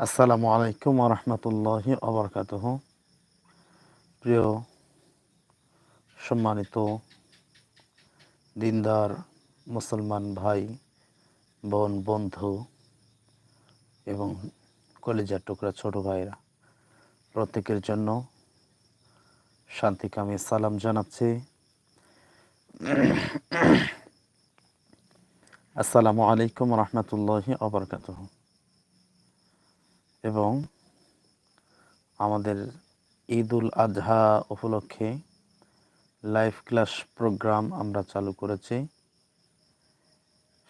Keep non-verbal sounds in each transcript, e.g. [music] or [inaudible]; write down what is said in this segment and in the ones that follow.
আসসালামু আলাইকুম রহমতুল্লাহ আবরকাত প্রিয় সম্মানিত দিনদার মুসলমান ভাই, বোন, বন্ধু এবং কলেজার টুকরা ছোট ভাইরা প্রত্যেকের জন্য শান্তিকামী সালাম জানাচ্ছি। আসসালামু আলাইকুম রহমতুল্লাহ আবরকাতহ এবং আমাদের ঈদ উল আজহা উপলক্ষে লাইভ ক্লাস প্রোগ্রাম আমরা চালু করেছি।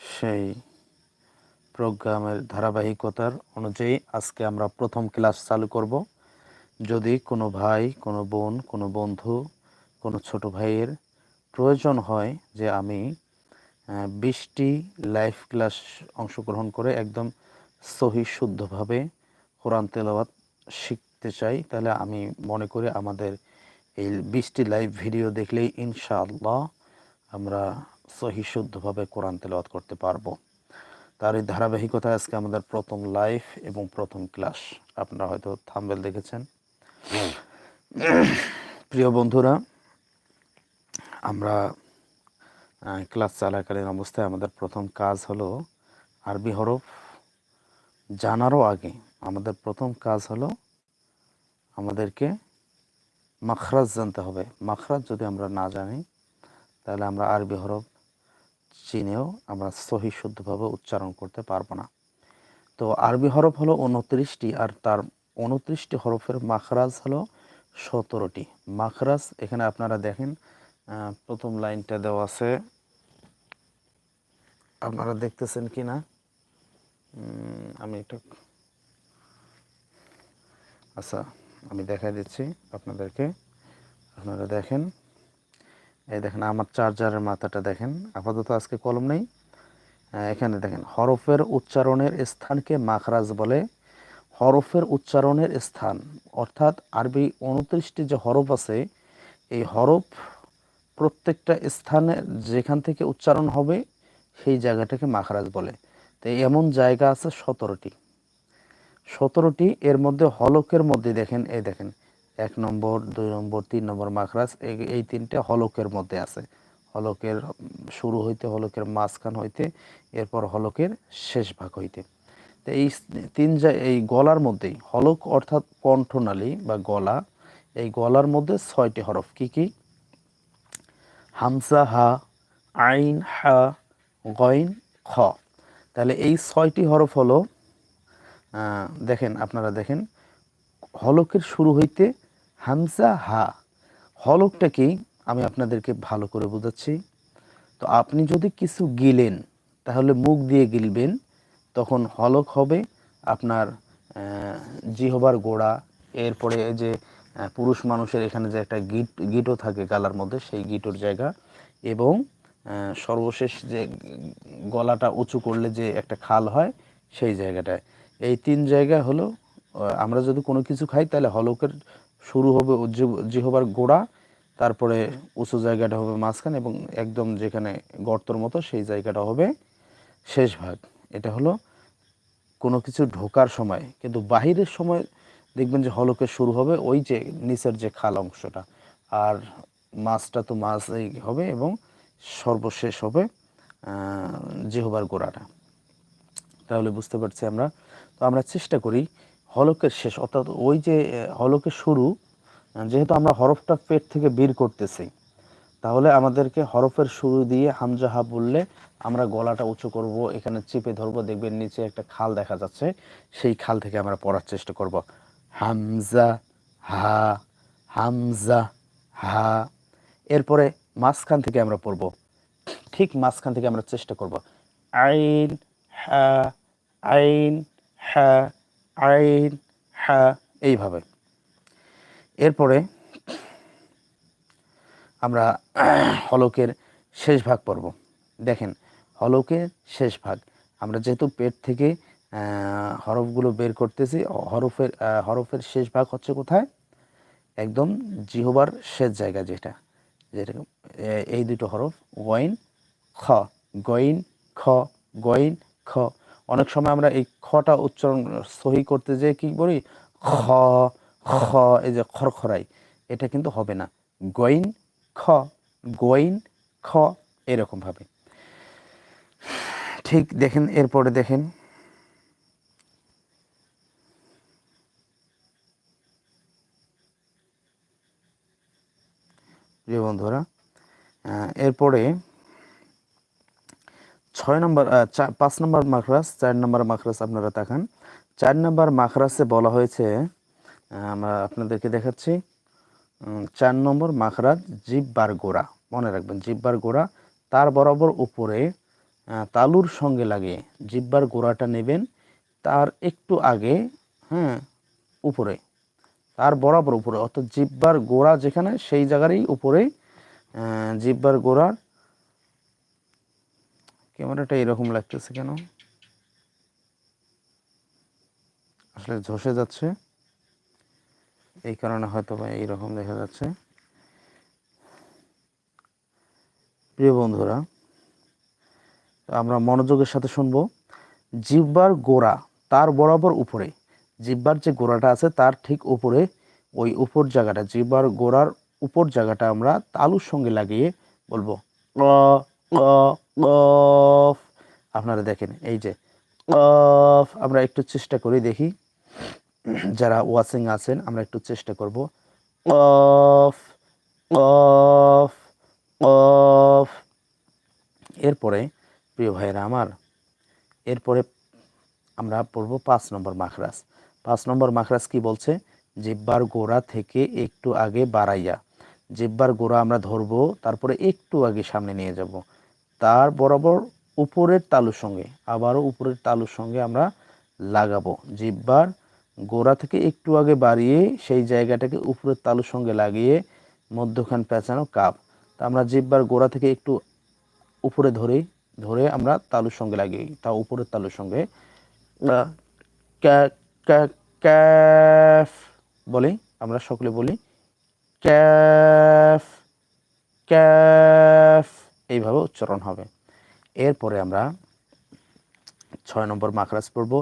সেই প্রোগ্রামের ধারাবাহিকতার অনুযায়ী আজকে আমরা প্রথম ক্লাস চালু করব। যদি কোনো ভাই, কোনো বোন, কোনো বন্ধু, কোনো ছোট ভাইয়ের প্রয়োজন হয় যে আমি বিশটি লাইভ ক্লাস অংশগ্রহণ করে একদম সহি শুদ্ধভাবে কোরআন তেলাওয়াত শিখতে চাই, তাহলে আমি মনে করি আমাদের এই বিশটি লাইভ ভিডিও দেখলেই ইনশাআল্লাহ আমরা সহি শুদ্ধভাবে কোরআন তেলাওয়াত করতে পারব। তার এই ধারাবাহিকতা আজকে আমাদের প্রথম লাইভ এবং প্রথম ক্লাস আপনারা হয়তো থাম্বেল দেখেছেন। প্রিয় বন্ধুরা, আমরা ক্লাস চলাকালীন অবস্থায় আমাদের প্রথম কাজ হলো আরবি হরফ জানারও আগে আমাদের প্রথম কাজ হলো আমাদেরকে মাখরাজ জানতে হবে। মাখরাজ যদি আমরা না জানি, তাহলে আমরা আরবি হরফ চিনেও আমরা সহি শুদ্ধভাবে উচ্চারণ করতে পারব না। তো আরবি হরফ হলো উনত্রিশটি আর তার উনত্রিশটি হরফের মাখরাজ হলো সতেরোটি। মাখরাজ, এখানে আপনারা দেখেন প্রথম লাইনটা দেওয়া আছে। আপনারা দেখতেছেন কি না আমি একটু আচ্ছা আমি দেখাই দিচ্ছি আপনাদেরকে। আপনারা দেখেন। এই দেখেন, আমার চার্জারের মাথাটা দেখেন। আপাতত আজকে কলম নেই। এখানে দেখেন, হরফের উচ্চারণের স্থানকে মাখরাজ বলে। হরফের উচ্চারণের স্থান, অর্থাৎ আরবি উনত্রিশটি যে হরফ আছে, এই হরফ প্রত্যেকটা স্থানে যেখান থেকে উচ্চারণ হবে, সেই জায়গাটাকে মাখরাজ বলে। তো এমন জায়গা আছে সতেরোটি। সতেরোটি, এর মধ্যে হলকের মধ্যে দেখেন, এই দেখেন, এক নম্বর, দুই নম্বর, তিন নম্বর মাখরাজ, এই তিনটে হলকের মধ্যে আছে। হলকের শুরু হইতে, হলকের মাঝখান হইতে, এরপর হলকের শেষ ভাগ হইতে। তো এই তিন এই গলার মধ্যেই, হলক অর্থাৎ কণ্ঠনালী বা গলা, এই গলার মধ্যে ছয়টি হরফ, কি কি? হামসা হা, আইন, হা, গইন, খ। তাহলে এই ছয়টি হরফ হলো দেখেন, আপনারা দেখেন, হলকের শুরু হইতে হামসা হা হলকটা কি আমি আপনাদেরকে ভালো করে বোঝাচ্ছি। তো আপনি যদি কিছু গিলেন, তাহলে মুখ দিয়ে গিলবেন, তখন হলক হবে আপনার জিহবার গোড়া। এরপরে যে পুরুষ মানুষের এখানে যে একটা গিট, গিটও থাকে গালার মধ্যে, সেই গিটোর জায়গা। এবং সর্বশেষ যে গলাটা উঁচু করলে যে একটা খাল হয়, সেই জায়গাটায়। এই তিন জায়গা হলো আমরা যদি কোনো কিছু খাই, তাহলে হলকের শুরু হবে জিহবার গোড়া, তারপরে উঁচু জায়গাটা হবে মাঝখানে এবং একদম যেখানে গর্তর মতো সেই জায়গাটা হবে শেষ ভাগ। এটা হলো কোনো কিছু ঢোকার সময়। কিন্তু বাহিরের সময় দেখবেন যে হলকের শুরু হবে ওই যে নিচের যে খাল অংশটা। আর মাছটা তো মাছ হবে এবং সর্বশেষ হবে জেহবার গোড়াটা। তাহলে বুঝতে পারছি আমরা তো আমরা চেষ্টা করি হলকের শেষ, অর্থাৎ ওই যে হলকের শুরু যেহেতু আমরা হরফটা পেট থেকে বের করতেছি, তাহলে আমাদেরকে হরফের শুরু দিয়ে হামজাহা বললে আমরা গলাটা উঁচু করব, এখানে চেপে ধরবো, দেখবেন নিচে একটা খাল দেখা যাচ্ছে, সেই খাল থেকে আমরা পড়ার চেষ্টা করব। হামজা, হা হামজা, হা, এরপরে মাঝখান থেকে আমরা পড়ব। ঠিক মাঝখান থেকে আমরা চেষ্টা করব। আইন, হা, আইন হা, আইন, হা, এইভাবে। এরপরে আমরা হলকের শেষ ভাগ পড়ব। দেখেন, হলকের শেষ ভাগ। আমরা যেহেতু পেট থেকে হরফগুলো বের করতেছি, হরফের হরফের শেষ ভাগ হচ্ছে কোথায়? একদম জিহবার শেষ জায়গা যেটা যেটা এই দুটো হরফ, গইন, খ গইন খ গইন, খ অনেক সময় আমরা এই খটা উচ্চারণ সহি করতে যেয়ে কি বলি খ খ, এই যে খরখরাই। এটা কিন্তু হবে না। গইন, খ গইন, খ, এরকম ভাবে। ঠিক দেখেন, এরপরে দেখেন। প্রিয় বন্ধুরা এরপরে ছয় নম্বর পাঁচ নম্বর মাখরাস, চার নম্বর মাখরাস আপনারা তাকান। চার নম্বর মাখরাসে বলা হয়েছে আমরা আপনাদেরকে দেখাচ্ছি চার নম্বর মাখরাজ জিব্বার গোড়া। মনে রাখবেন, জিব্বার গোড়া তার বরাবর উপরে তালুর সঙ্গে লাগিয়ে জিব্বার গোড়াটা নেবেন, তার একটু আগে হ্যাঁ উপরে, তার বরাবর উপরে। অর্থাৎ জিব্বার গোড়া যেখানে, সেই জায়গারই উপরে জিব্বার গোড়ার ক্যামেরাটা এরকম লাগতেছে কেন? আসলে ঝসে যাচ্ছে। এই কারণে হয়তো বা এইরকম দেখা যাচ্ছে। প্রিয় বন্ধুরা, আমরা মনোযোগের সাথে শুনব। জিব্বার গোড়া তার বরাবর উপরে জিব্বার যে গোড়াটা আছে তার ঠিক উপরে, ওই উপর জায়গাটা জিব্বার গোড়ার উপর জায়গাটা আমরা তালুর সঙ্গে লাগিয়ে বলব। কফ আপনারা দেখেন, এই যে কফ আমরা একটু চেষ্টা করি দেখি। যারা ওয়াচিং আছেন, আমরা একটু চেষ্টা করব। কফ কফ কফ এরপরে, প্রিয় ভাইয়েরা আমার, এরপরে আমরা পড়ব পাঁচ নম্বর মাখরাস পাঁচ নম্বর মাখরাস কি বলছে? জিব্বার গোড়া থেকে একটু আগে বাড়াইয়া। জিব্বার গোড়া আমরা ধরবো, তারপরে একটু আগে সামনে নিয়ে যাব। তার বরাবর উপরের তালুর সঙ্গে, আবারও উপরের তালুর সঙ্গে আমরা লাগাবো। জিব্বার গোড়া থেকে একটু আগে বাড়িয়ে সেই জায়গাটাকে উপরের তালুর সঙ্গে লাগিয়ে মধ্যখান পেঁচানো কাপ। তা আমরা জিব্বার গোড়া থেকে একটু উপরে ধরে ধরে আমরা তালুর সঙ্গে লাগিয়ে তা উপরের তালুর সঙ্গে ক্যাফ বলি, আমরা সকলে বলি ক্যাফ ক্যাফ এইভাবে উচ্চারণ হবে। এরপরে আমরা ছয় নম্বর মাকরাজ পড়ব।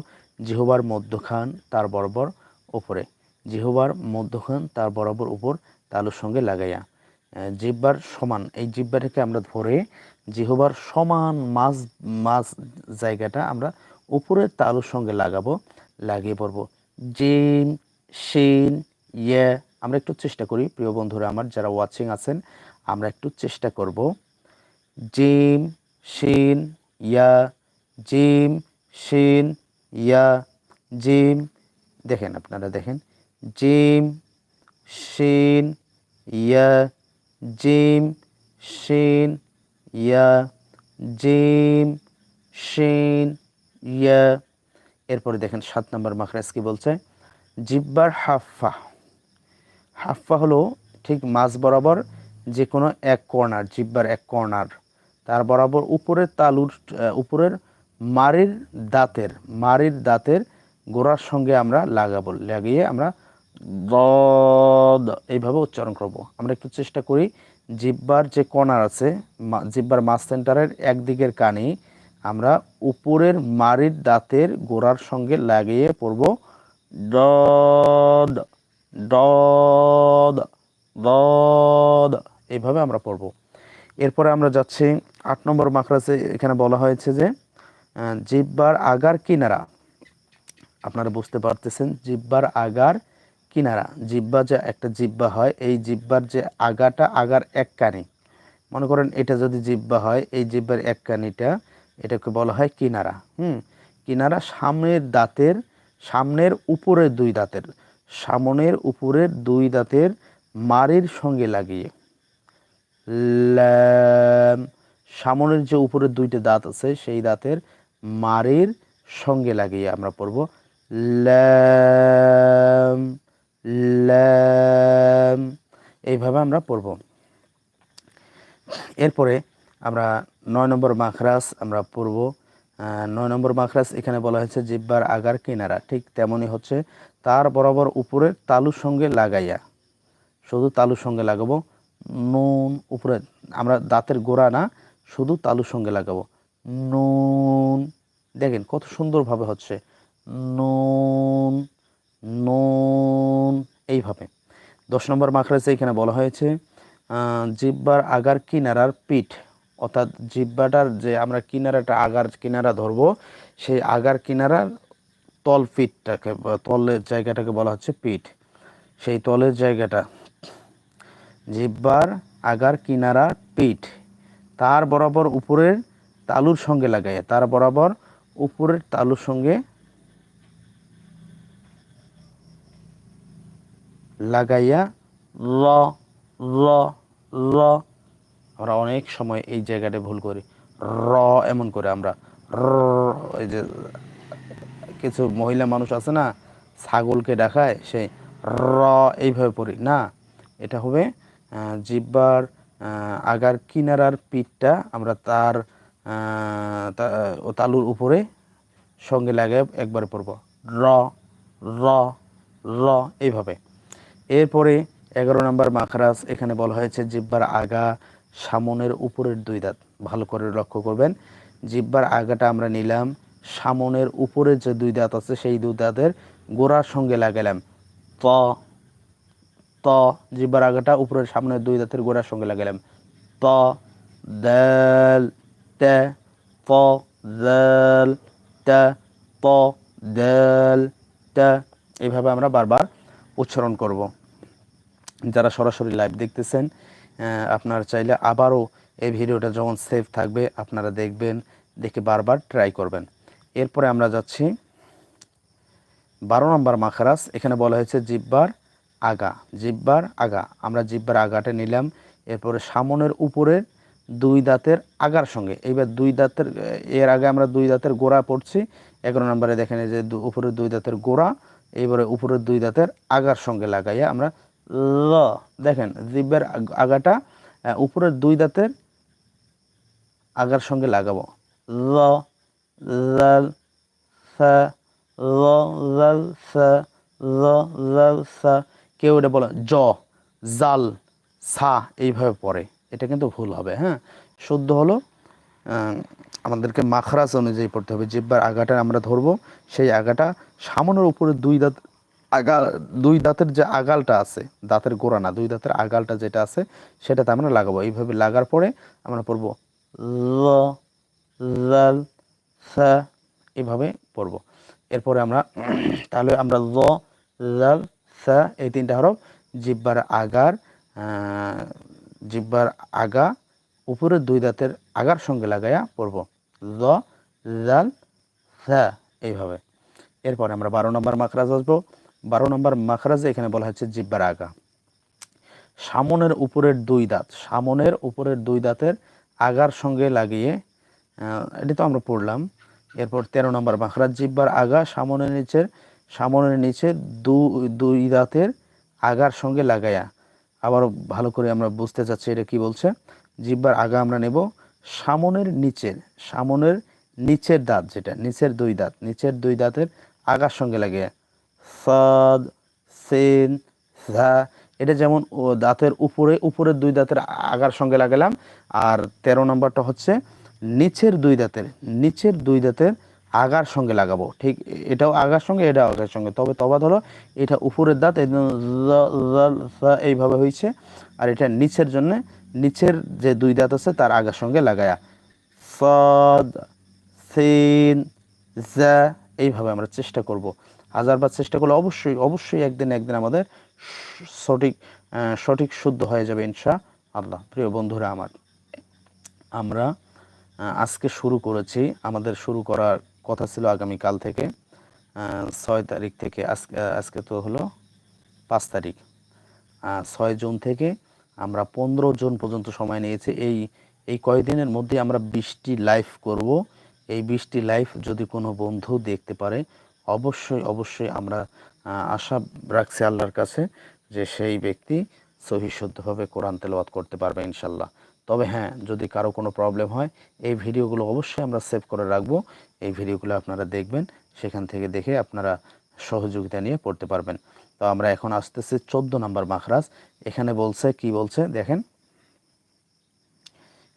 জিহবার মধ্যখান তার বরাবর উপরে। জিহবার মধ্যখান তার বরাবর উপর তালুর সঙ্গে লাগাইয়া। আহ, জিহ্বার সমান এই জিহ্বাটাকে আমরা ধরে জিহবার সমান মাছ মাছ জায়গাটা আমরা উপরের তালুর সঙ্গে লাগাবো লাগিয়ে পড়ব। জিম শিন ইয়ে আমরা একটু চেষ্টা করি। প্রিয় বন্ধুরা আমার যারা ওয়াচিং আছেন আমরা একটু চেষ্টা করব। জিম, শিন, ইয়া, জিম, শিন, ইয়া, জিম। দেখেন আপনারা, দেখেন। জিম, শিন, ইয়া, জিম, শিন, ইয়া, জিম, শিন, ইয়া। এরপরে দেখেন, সাত নম্বর মাখরাজ কি বলছে? জিব্বার হাফা হাফা হলো ঠিক মাঝ বরাবর যে কোনো এক কর্নার, জিব্বার এক কর্নার। তার বরাবর উপরের তালুর উপরের মারির দাঁতের মারির দাঁতের গোড়ার সঙ্গে আমরা লাগাবো, লাগিয়ে আমরা দদ এইভাবে উচ্চারণ করব। আমরা একটু চেষ্টা করি, জিব্বার যে কর্নার আছে জিব্বার মাছ সেন্টারের একদিকের কানে, আমরা উপরের মারির দাঁতের গোড়ার সঙ্গে লাগিয়ে পড়ব দদ দদ, এইভাবে আমরা পড়ব। এরপরে আমরা যাচ্ছি আট নম্বর মাকরাসে এখানে বলা হয়েছে যে জিব্বার আগার কিনারা, আপনারা বুঝতে পারতেছেন, জিব্বার আগার কিনারা, জিব্বা যে একটা জিব্বা হয়, এই জিব্বার যে আগাটা, আগার এক কানি, মনে করেন এটা যদি জিব্বা হয়, এই জিব্বার এক কানিটা, এটাকে বলা হয় কিনারা, হুম, কিনারা সামনের দাঁতের, সামনের উপরের দুই দাঁতের, সামনের উপরের দুই দাঁতের মারির সঙ্গে লাগিয়ে, ল্যাম সামনের যে উপরের দুইটা দাঁত আছে, সেই দাঁতের মারির সঙ্গে লাগিয়ে আমরা পড়ব। ল্যাম ল্যাম, এইভাবে আমরা পড়ব। এরপরে আমরা নয় নম্বর মাখরাস আমরা পড়ব। নয় নম্বর মাখরাস এখানে বলা হয়েছে জিব্বার আগার কিনারা। ঠিক তেমনই হচ্ছে তার বরাবর উপরে তালুর সঙ্গে লাগাইয়া, শুধু তালুর সঙ্গে লাগাবো, নুন, উপরে আমরা দাঁতের গোড়া না শুধু তালুর সঙ্গে লাগাবো। নুন, দেখেন কত সুন্দরভাবে হচ্ছে। নুন নুন, এইভাবে। দশ নম্বর মাখরাজে এখানে বলা হয়েছে জিব্বার আগার কিনারার পিঠ, অর্থাৎ জিব্বাটার যে আমরা কিনারাটা আগার কিনারা ধরবো, সেই আগার কিনারার তল পিঠটাকে, তলের জায়গাটাকে বলা হচ্ছে পিঠ। সেই তলের জায়গাটা, জিব্বার আগার কিনারা পিঠ তার বরাবর উপরের তালুর সঙ্গে লাগাইয়া, তার বরাবর উপরের তালুর সঙ্গে লাগাইয়া ল ল ল আমরা অনেক সময় এই জায়গাটা ভুল করি। র এমন করে আমরা। র, এই যে কিছু মহিলা মানুষ আছে না, ছাগলকে দেখায়, সেই র এইভাবে পড়ি। না, এটা হবে জিব্বার আগার কিনারার পিঠটা আমরা তার ও তালুর উপরে সঙ্গে লাগে একবারে পড়ব র র র, এইভাবে। এরপরে এগারো নম্বর মাখরাজ, এখানে বলা হয়েছে জিব্বার আগা সামনের উপরের দুই দাঁত। ভালো করে লক্ষ্য করবেন। জিব্বার আগাটা আমরা নিলাম, সামনের উপরের যে দুই দাঁত আছে, সেই দুই দাঁতের গোড়ার সঙ্গে লাগালাম। ত ত, জিব্বার আগাটা উপরের সামনের দুই দাঁতের গোড়ার সঙ্গে লাগালাম ত, দাল, তে ত দাল, তে ত দাল, তে। এইভাবে আমরা বারবার উচ্চারণ করব। যারা সরাসরি লাইভ দেখতেছেন আপনারা চাইলে আবারও এই ভিডিওটা যখন সেভ থাকবে, আপনারা দেখবেন, দেখে বারবার ট্রাই করবেন। এরপরে আমরা যাচ্ছি। বারো নম্বর মাখারাস, এখানে বলা হয়েছে জিব্বার আগা, জিব্বার আগা। আমরা জিব্বার আগাটা নিলাম, এরপরে সামনের উপরের দুই দাঁতের আগার সঙ্গে। এইবার দুই দাঁতের, এর আগে আমরা দুই দাঁতের গোড়া পড়ছি, এগারো নম্বরে দেখেন যে উপরের দুই দাঁতের গোড়া, এইবারে উপরের দুই দাঁতের আগার সঙ্গে লাগাইয়া আমরা ল, দেখেন জিব্বের আগ- আগাটা উপরের দুই দাঁতের আগার সঙ্গে লাগাবো। ল, লাল, সা, ল, লাল, সা, ল, লাল, সা কেউ এটা বলে জ, জাল, সা এইভাবে পড়ে। এটা কিন্তু ভুল হবে হ্যাঁ? শুদ্ধ হলো আমাদেরকে মাখরাজ অনুযায়ী পড়তে হবে। জিব্বার আগাটা আমরা ধরবো, সেই আগাটা সামনের উপরে দুই দাঁত আগা, দুই দাঁতের যে আগালটা আছে, দাঁতের গোড়া না, দুই দাঁতের আগালটা যেটা আছে, সেটাতে আমরা লাগাবো। এইভাবে লাগার পরে আমরা পড়ব ল লাল সা, এইভাবে পড়ব। এরপরে আমরা, তাহলে আমরা ল লাল সা এই তিনটা হরফ, জিব্বার আগার জিব্বার আগা, উপরের দুই দাঁতের আগার সঙ্গে লাগাইয়া পড়ব। ল লাল সা, এইভাবে। এরপরে আমরা বারো নম্বর মাখরাজ আসব। বারো নম্বর মাখরাজে এখানে বলা হচ্ছে জিব্বার আগা। সামনের উপরের দুই দাঁত, সামনের উপরের দুই দাঁতের আগার সঙ্গে লাগিয়ে এটি তো আমরা পড়লাম। এরপর তেরো নম্বর মাখরাজ, জিব্বার আগা, সামনের নিচের সামনের নিচে দু, দুই দাঁতের আগার সঙ্গে লাগাইয়া আবার ভালো করে আমরা বুঝতে চাচ্ছি এটা কি বলছে। জিব্বার আগা আমরা নেব সামনের নিচের সামনের নিচের দাঁত যেটা, নিচের দুই দাঁত, নিচের দুই দাঁতের আগার সঙ্গে লাগিয়ে। সাদ, সেন, ঝা, এটা যেমন দাঁতের উপরে, উপরের দুই দাঁতের আগার সঙ্গে লাগালাম। আর তেরো নম্বরটা হচ্ছে নিচের দুই দাঁতের, নিচের দুই দাঁতের আগার সঙ্গে লাগাবো। ঠিক, এটাও আগার সঙ্গে, এটাও আগার সঙ্গে। তবে তবাদ হলো এটা উপরের দাঁত এইভাবে হয়েছে আর এটা নিচের জন্য, নিচের যে দুই দাঁত আছে, তার আগার সঙ্গে লাগায়া। সদ, সিন, জা, এইভাবে আমরা চেষ্টা করব। হাজারবার চেষ্টা করলে অবশ্যই অবশ্যই একদিন একদিন আমাদের সঠিক সঠিক শুদ্ধ হয়ে যাবে ইনশা আল্লাহ প্রিয় বন্ধুরা আমার, আমরা আজকে শুরু করেছি, আমাদের শুরু করার কথা ছিল আগামী কাল থেকে ছয় তারিখ থেকে, আজকে আজকে তো হলো পাঁচ তারিখ। ছয় জুন থেকে আমরা পনেরো জন পর্যন্ত সময় নিয়েছি। এই এই কয়েকদিনের মধ্যে আমরা বিশটি লাইভ করব। এই বিশটি লাইভ যদি কোনো বন্ধু দেখতে পারে, অবশ্যই অবশ্যই আমরা আশা রাখছি আল্লাহর কাছে যে সেই ব্যক্তি সহি শুদ্ধভাবে কোরআন তেলাওয়াত করতে পারবে ইনশাল্লাহ। তবে হ্যাঁ যদি কারও কোনো প্রবলেম হয়, এই ভিডিওগুলো অবশ্যই আমরা সেভ করে রাখব। এই ভিডিওগুলো আপনারা দেখবেন, সেখান থেকে দেখে আপনারা সহযোগিতা নিয়ে পড়তে পারবেন। তো আমরা এখন আসতেছি চোদ্দ নম্বর মাখরাজ। এখানে বলছে, কি বলছে? দেখেন।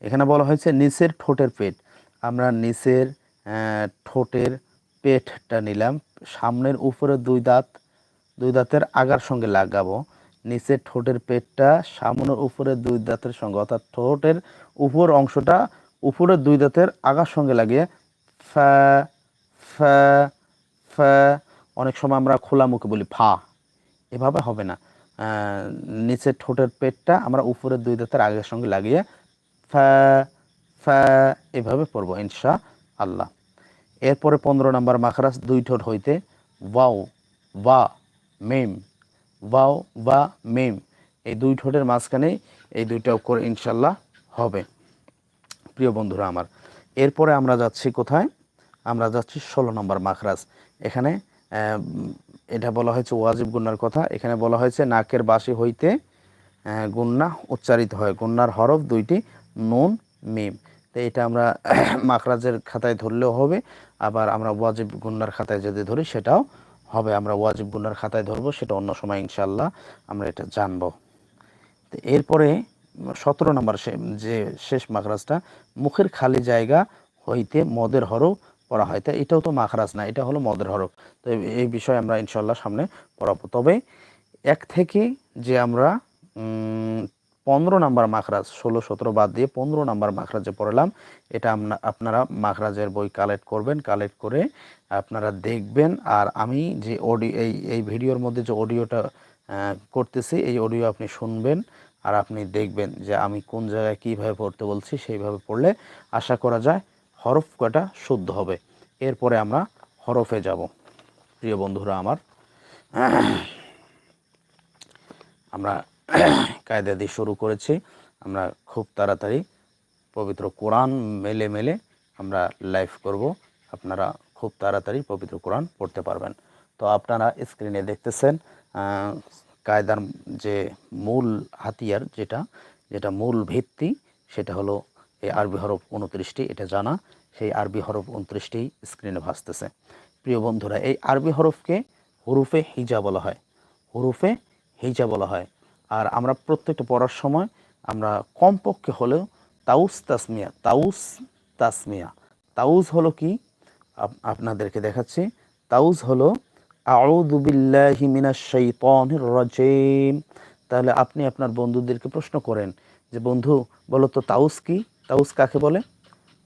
এখানে বলা হয়েছে, নিচের ঠোঁটের পেট। আমরা নিচের ঠোঁটের পেটটা নিলাম। সামনের উপরে দুই দাঁত, দুই দাঁতের আগার সঙ্গে লাগাবো। নিচের ঠোঁটের পেটটা সামনের উপরে দুই দাঁতের সঙ্গে, অর্থাৎ ঠোঁটের উপর অংশটা উপরের দুই দাঁতের আগার সঙ্গে লাগিয়ে ফা ফা ফা, অনেক সময় আমরা খোলা মুখে বলি ফা। এভাবে হবে না। নিচের ঠোঁটের পেটটা আমরা উপরের দুই দাঁতের আগের সঙ্গে লাগিয়ে ফা ফা, এভাবে পড়ব ইনশা আল্লাহ এরপরে পনেরো নম্বর মাখরাজ, দুই ঠোঁট হইতে, ওয়াও, ওয়া, মেম। ওয়াও বা মেম। এই দুই ঠোঁটের মাঝখানে এই দুইটা করে ইনশাল্লাহ হবে। প্রিয় বন্ধুরা আমার, এরপরে আমরা যাচ্ছি কোথায়? আমরা যাচ্ছি ষোলো নম্বর মাখরাজ। এখানে এটা বলা হয়েছে ওয়াজিব গুন্নার কথা। এখানে বলা হয়েছে, নাকের বাসি হইতে গুন্না উচ্চারিত হয়। গুন্নার হরফ দুইটি, নুন, মিম। তো এটা আমরা [clears throat] মাখরাজের খাতায় ধরলেও হবে। আবার আমরা ওয়াজিব গুন্নার খাতায় যদি ধরি, সেটাও হবে, আমরা ওয়াজিব গুন্নার খাতায় ধরবো, সেটা অন্য সময় ইনশাল্লাহ আমরা এটা জানব। এরপরে সতেরো নম্বর যে শেষ মাখরাজটা, মুখের খালি জায়গা হইতে মদের হরফ পড়া হয়। তা এটাও তো মাখরাজ না, এটা হলো মদের হরফ। তো এই বিষয়ে আমরা ইনশাল্লাহ সামনে পড়াবো। তবে এক থেকে যে আমরা পনেরো নাম্বার মাখরাজ, ষোলো, সতেরো বাদ দিয়ে পনেরো নাম্বার মাখরাজে পড়লাম। এটা আপনারা মাখরাজের বই কালেক্ট করবেন কালেক্ট করে আপনারা দেখবেন। আর আমি যে অডিও এই এই ভিডিওর মধ্যে যে অডিওটা করতেছি, এই অডিও আপনি শুনবেন আর আপনি দেখবেন যে আমি কোন জায়গায় কীভাবে পড়তে বলছি, সেইভাবে পড়লে আশা করা যায় হরফ কটা শুদ্ধ হবে। এরপরে আমরা হরফে যাব। প্রিয় বন্ধুরা আমার, আমরা কায়দা দিয়ে শুরু করেছি। আমরা খুব তাড়াতাড়ি পবিত্র কোরআন মেলে মেলে আমরা লাইভ করব। আপনারা খুব তাড়াতাড়ি পবিত্র কোরআন পড়তে পারবেন। তো আপনারা স্ক্রিনে দেখতেছেন কায়দার যে মূল হাতিয়ার যেটা যেটা মূল ভিত্তি, সেটা হলো এই আরবি হরফ উনত্রিশটি, এটা জানা। সেই আরবি হরফ উনত্রিশটি স্ক্রিনে ভাসতেছে। প্রিয় বন্ধুরা, এই আরবি হরফকে হুরুফে হিজা বলা হয়। হুরুফে হিজা বলা হয়। আর আমরা প্রত্যেকটা পড়ার সময় আমরা কমপক্ষে হলেও তাউস তাসমিয়া তাউস তাসমিয়া। তাউজ হলো কি? আপ- আপনাদেরকে দেখাচ্ছি। তাউজ হলো রাজিম। তাহলে আপনি আপনার বন্ধুদেরকে প্রশ্ন করেন যে, বন্ধু, বলো তো তাউস কি? তাউস কাকে বলে?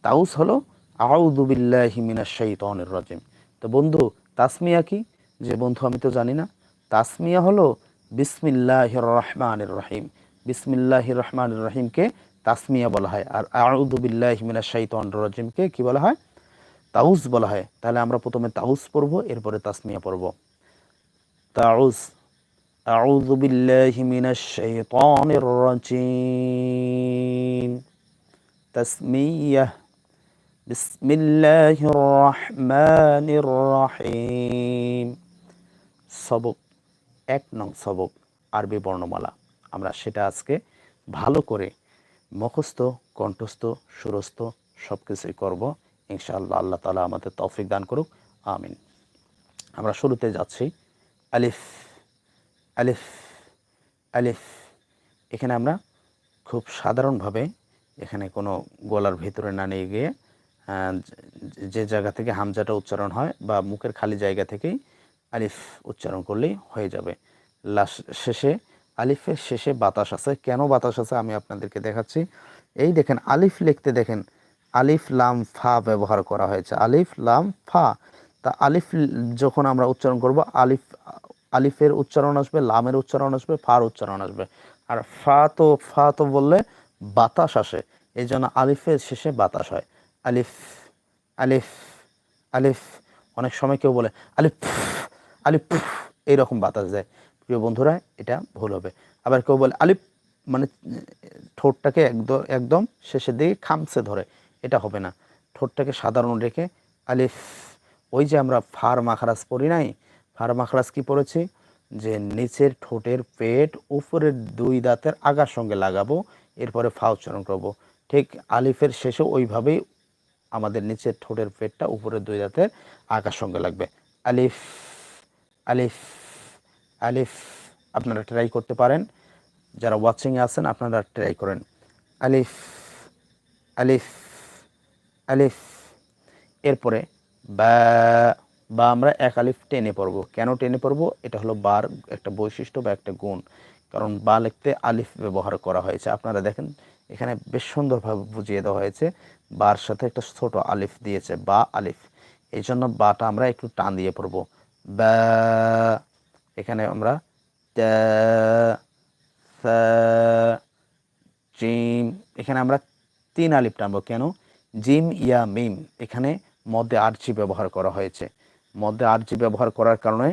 তাউস হলো, আউযু বিল্লাহি মিনাশ শাইতানির রাজিম। তো বন্ধু, তাসমিয়া কি? যে, বন্ধু, আমি তো জানি না। তাসমিয়া হলো বিসমিল্লাহির রহমানির রহিম বিসমিল্লাহির রহমানির রহিমকে তাসমিয়া বলা হয় আর আউযু বিল্লাহি মিনাশ শাইতানির রাজিমকে কি বলা হয় তাউস বলা হয় তাহলে আমরা প্রথমে তাউস পড়বো এরপরে তাসমিয়া পড়বো তাউস أعوذ بالله من الشيطان الرجيم تسمية بسم الله الرحمن الرحيم সবক এক নং সবক আরবি বর্ণমালা। আমরা সেটা আজকে ভালো করে মুখস্থ, কণ্ঠস্থ, সুরস্থ সব কিছুই করব। ইনশাআল্লাহ আল্লাহ তালা আমাদের তৌফিক দান করুক। আমিন। আমরা শুরুতে যাচ্ছি। আলিফ আলিফ আলিফ। এখানে আমরা খুব সাধারণভাবে এখানে কোনো গলার ভেতরে না নিয়ে গিয়ে যে জায়গা থেকে হামজাটা উচ্চারণ হয় বা মুখের খালি জায়গা থেকেই আলিফ উচ্চারণ করলেই হয়ে যাবে। লাশ শেষে, আলিফের শেষে বাতাস আছে। কেন বাতাস আছে আমি আপনাদেরকে দেখাচ্ছি। এই দেখেন, আলিফ লিখতে দেখেন, আলিফ, লাম, ফা ব্যবহার করা হয়েছে। আলিফ, লাম, ফা। তা আলিফ যখন আমরা উচ্চারণ করব, আলিফ, আলিফের উচ্চারণ আসবে, লামের উচ্চারণ আসবে, ফার উচ্চারণ আসবে। আর ফা তো ফা তো বললে বাতাস আসে। এই জন্য আলিফের শেষে বাতাস হয়। আলিফ আলিফ আলিফ। অনেক সময় কেউ বলে, আলিফ আলিফ, এইরকম বাতাস দেয়। প্রিয় বন্ধুরা, এটা ভুল হবে। আবার কেউ বলে আলিফ মানে ঠোঁটটাকে একদম একদম শেষের দিকে খামসে ধরে। এটা হবে না। ঠোঁটটাকে সাধারণ রেখে আলিফ, ওই যে আমরা ফার মাখরাজ পড়ি নাই? ফার মাখরাজ কি পড়েছি যে নিচের ঠোঁটের পেট উপরের দুই দাঁতের আগার সঙ্গে লাগাবো, এরপরে ফা উচ্চারণ করব। ঠিক আলিফের শেষে ওইভাবেই আমাদের নিচের ঠোঁটের পেটটা উপরের দুই দাঁতের আগার সঙ্গে লাগবে। আলিফ আলিফ আলিফ আপনারা ট্রাই করতে পারেন। যারা ওয়াচিংয়ে আছেন, আপনারা ট্রাই করেন। আলিফ আলিফ আলিফ। এরপরে বা বা আমরা এক আলিফ টেনে পড়ব। কেন টেনে পড়ব? এটা হলো বার, একটা বৈশিষ্ট্য বা একটা গুণ। কারণ বা লিখতে আলিফ ব্যবহার করা হয়েছে। আপনারা দেখেন, এখানে বেশ সুন্দরভাবে বুঝিয়ে দেওয়া হয়েছে। বার সাথে একটা ছোট আলিফ দিয়েছে, বা আলিফ। এই জন্য বাটা আমরা একটু টান দিয়ে পড়ব। এখানে আমরা জিম, এখানে আমরা তিন আলিফ টানবো, কেন? জিম, ইয়া, মিম, এখানে মধ্যে আরজি ব্যবহার করা হয়েছে। মধ্যে আরজি ব্যবহার করার কারণে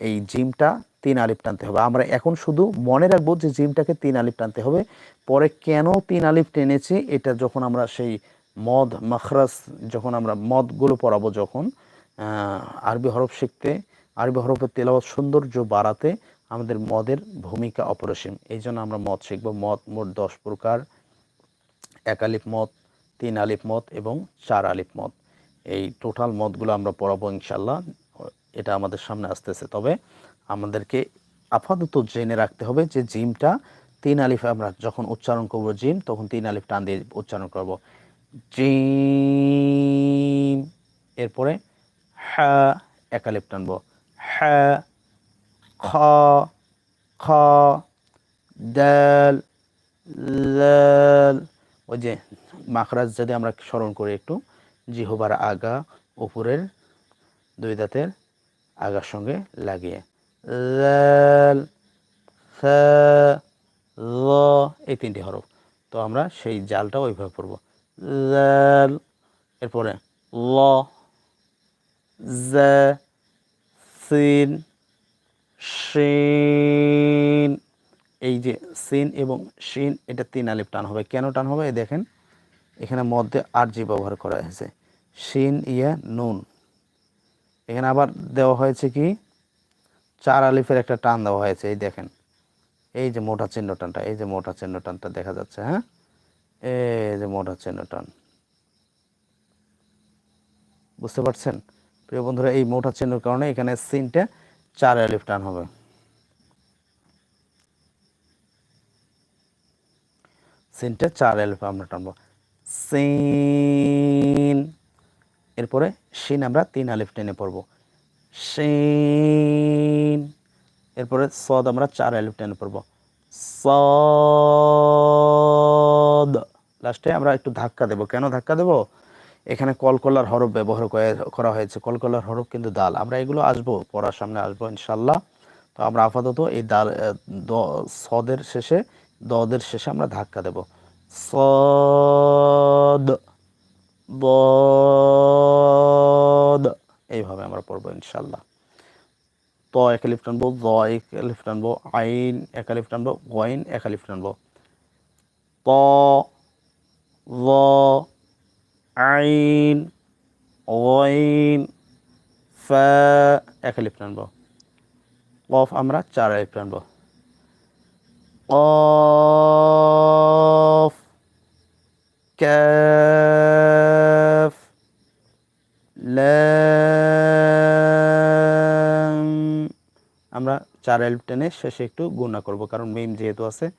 এই জিমটা তিন আলিফ টানতে হবে। আমরা এখন শুধু মনে রাখব যে জিমটাকে তিন আলিফ টানতে হবে। পরে কেন তিন আলিফ টেনেছি? এটা যখন আমরা সেই মদ মখরাস যখন আমরা মদগুলো পড়াবো যখন আরবি হরফ শিখতে, আরবি হরফের তেলাওয়াত সৌন্দর্য বাড়াতে আমাদের মদের ভূমিকা অপরিসীম। এই জন্য আমরা মদ শিখব। মদ মোট দশ প্রকার। এক আলিফ মদ, তিন আলিফ মদ এবং চার আলিফ মদ। এই টোটাল মদগুলো আমরা পড়াবো ইনশাল্লাহ এটা আমাদের সামনে আসতেছে। তবে আমাদেরকে আপাতত জেনে রাখতে হবে যে জিমটা তিন আলিফ আমরা যখন উচ্চারণ করব জিম, তখন তিন আলিফ টান দিয়ে উচ্চারণ করব। জিম। এরপরে হ্যাঁ এক আলিফ টানবো হ্যাঁ খ খ, দাল ওই যে মাখরাজ যদি আমরা স্মরণ করি একটু, জিহবার আগা উপরের দুই দাঁতের আগার সঙ্গে লাগিয়ে। ল, এই তিনটি হরফ। তো আমরা সেই জালটা ওইভাবে পড়ব। লাল, এরপরে ল জা সিন শিন এই যে সিন এবং শিন এটা তিন আলিফ টান হবে। কেন টান হবে? এই দেখেন, এখানে মধ্যে আর জি ব্যবহার করা হয়েছে। শিন ইয়া নুন। এখানে আবার দেওয়া হয়েছে কি? চার আলিফের একটা টান দেওয়া হয়েছে, এই দেখেন। এই যে মোটা চিহ্ন টানটা, এই যে মোটা চিহ্ন টানটা দেখা যাচ্ছে হ্যাঁ? এই যে মোটা চিহ্ন টান। বুঝতে পারছেন? প্রিয় বন্ধুরা, এই মোটা চিহ্নের কারণে এখানে সিনটা চার আলিফ টান হবে। সিনটা চার আলিফ আমরা টানবো। সিন, এরপরে শিন আমরা তিন আলিফ টেনে পড়ব। সিন, এরপরে সদ আমরা চার আলিফ টেনে পড়ব। সদ, লাস্টে আমরা একটু ধাক্কা দেব। কেন ধাক্কা দেব? এখানে কলকলার হরফ ব্যবহার করে- হয়েছে। কলকলার হরফ কিন্তু দাল। আমরা এগুলো আসব, পড়ার সামনে আসব ইনশাল্লাহ তো আমরা আপাতত এই দাল দ- সদের শেষে, দদের শেষে আমরা ধাক্কা দেব। সদ, বদ, এইভাবে আমরা পড়ব ইনশাল্লাহ ত একালিফ টানবো জ একালিফ টানবো আইন একা একালিফ টানবো গইন একালিফ টানবো ত আইন গইন ফা একালিফ টানবো কফ আমরা চার আলিফ টানবো কফ كاف লাম আমরা চার এল টেনে শেষে একটু গুণা করব কারণ মিম যেহেতু আছে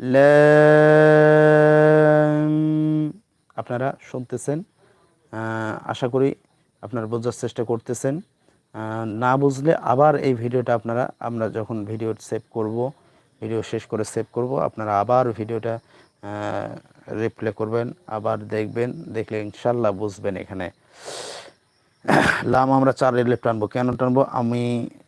লাম আপনারা শুনতেছেন আশা করি আপনারা বোঝার চেষ্টা করতেছেন। না বুঝলে আবার এই ভিডিওটা আপনারা, আমরা যখন ভিডিও সেভ করব, ভিডিও শেষ করে সেভ করব, আপনারা আবার ভিডিওটা রিপ্লে করবেন, আবার দেখবেন, দেখলে ইনশাল্লাহ বুঝবেন এখানে। লাম, আমরা চার রিলিফ টানবো, কেন টানবো? আমি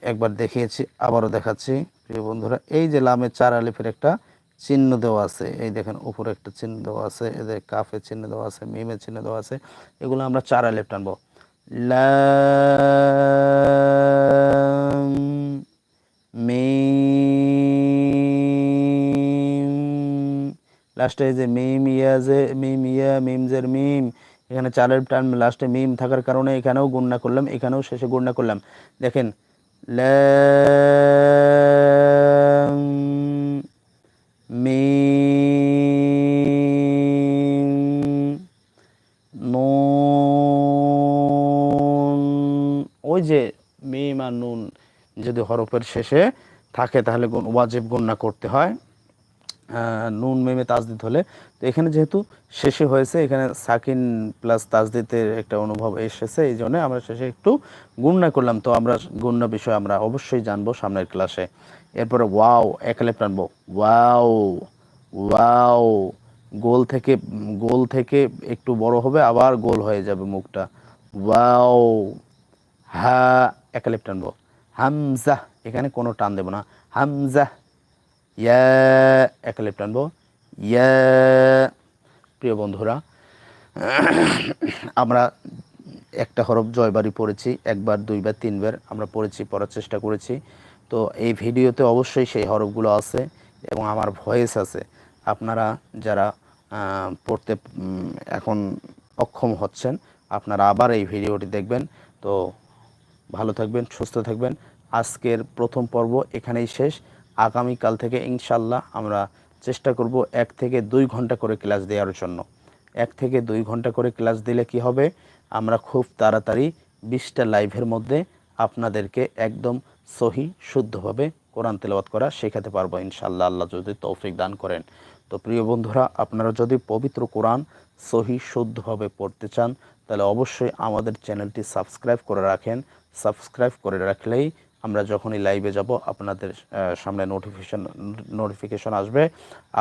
একবার দেখিয়েছি, আবারও দেখাচ্ছি। প্রিয় বন্ধুরা, এই যে লামের চার আলিফের একটা চিহ্ন দেওয়া আছে। এই দেখেন উপরে একটা চিহ্ন দেওয়া আছে এদের কাফের চিহ্ন দেওয়া আছে, মিমের চিহ্ন দেওয়া আছে, এগুলো আমরা চার আলিফ টানবো। লাস্টে যে মিম, ইয়া যে মিম, ইয়া মিমজের মিম, এখানে চারের টান, লাস্টে মিম থাকার কারণে এখানেও গুণনা করলাম, এখানেও শেষে গুণনা করলাম। দেখেন লাম যদি হরফের শেষে থাকে, তাহলে ওয়াজিব গণ্য করতে হয়। নুন, মেমে তাজদিদ হলে। তো এখানে যেহেতু শেষে হয়েছে, এখানে সাকিন প্লাস তাজদিদের একটা অনুভব এসেছে, এই জন্য আমরা শেষে একটু গুণনা করলাম। তো আমরা গুণনা বিষয় আমরা অবশ্যই জানব সামনের ক্লাসে। এরপরে ওয়াও একালে টানবো। Wow wow. গোল থেকে গোল থেকে একটু বড় হবে, আবার গোল হয়ে যাবে মুখটা। ওয়াও, হা একালে টানবো। হামজা, এখানে কোনো টান দেবো না। হামজা, ইয়া একালিপ টানবো। ইয়া, প্রিয় বন্ধুরা, আমরা একটা হরফ জয়বারই পড়েছি, একবার, দুইবার, তিনবার আমরা পড়েছি, পড়ার চেষ্টা করেছি। তো এই ভিডিওতে অবশ্যই সেই হরফগুলো আছে এবং আমার ভয়েস আছে। আপনারা যারা পড়তে এখন অক্ষম হচ্ছেন, আপনারা আবার এই ভিডিওটি দেখবেন। তো ভালো থাকবেন, সুস্থ থাকবেন। আজকের প্রথম পর্ব এখানেই শেষ। আগামীকাল থেকে ইনশাল্লাহ আমরা চেষ্টা করব এক থেকে দুই ঘণ্টা করে ক্লাস দেওয়ার জন্য। এক থেকে দুই ঘণ্টা করে ক্লাস দিলে কি হবে? আমরা খুব তাড়াতাড়ি বিশটা লাইভের মধ্যে আপনাদেরকে একদম সহি, শুদ্ধভাবে কোরআন তেলাওয়াত করা শেখাতে পারব ইনশাল্লাহ আল্লাহ যদি তৌফিক দান করেন। তো প্রিয় বন্ধুরা, আপনারা যদি পবিত্র কোরআন সহি, শুদ্ধভাবে পড়তে চান, তাহলে অবশ্যই আমাদের চ্যানেলটি সাবস্ক্রাইব করে রাখেন। সাবস্ক্রাইব করে রাখলেই আমরা যখনই লাইভে যাব, আপনাদের সামনে নোটিফিকেশন নোটিফিকেশন আসবে।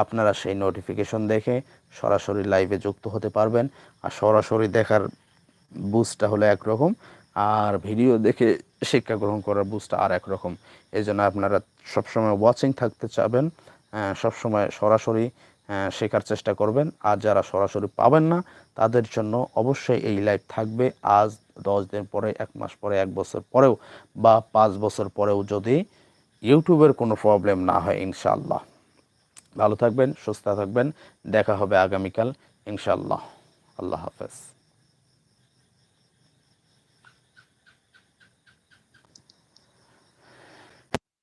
আপনারা সেই নোটিফিকেশন দেখে সরাসরি লাইভে যুক্ত হতে পারবেন। আর সরাসরি দেখার বুঝটা হলো একরকম। আর ভিডিও দেখে শিক্ষা গ্রহণ করার বুঝটা আর একরকম। এই জন্য আপনারা সবসময় ওয়াচিং থাকতে চাবেন। সবসময় সরাসরি শেখার চেষ্টা করবেন। আর যারা সরাসরি পাবেন না, তাদের জন্য অবশ্যই এই লাইভ থাকবে। আজ দশ দিন পরে, এক মাস পরে, এক বছর পরেও বা পাঁচ বছর পরেও যদি ইউটিউবের কোনো প্রবলেম না হয়, ইনশাআল্লাহ। ভালো থাকবেন, সুস্থ থাকবেন। দেখা হবে আগামীকাল, ইনশাআল্লাহ। আল্লাহ হাফেজ।